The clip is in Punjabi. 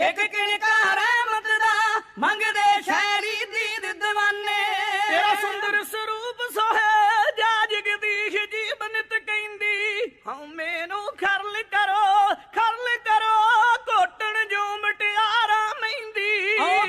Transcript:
ਇੱਕ ਕਿਣਕਾ ਰਹਿਮਤ ਦਾ ਮੰਗਦੇ ਸ਼ੈਰੀ ਦੀ ਦੀਵਾਨੇ ਤੇਰਾ ਸੁੰਦਰ ਸਰੂਪ ਸੋਹੇ ਜਾ ਜਗਦੀਸ਼ ਜੀ ਬਨਤ ਕਹਿੰਦੀ ਹਉ ਮੈਨੂੰ ਖਰਲ ਕਰੋ ਖਰਲ ਕਰੋ ਕੋਟਣ ਜੋ ਮਟਿਆਰਾ ਮਹਿੰਦੀ। ਓ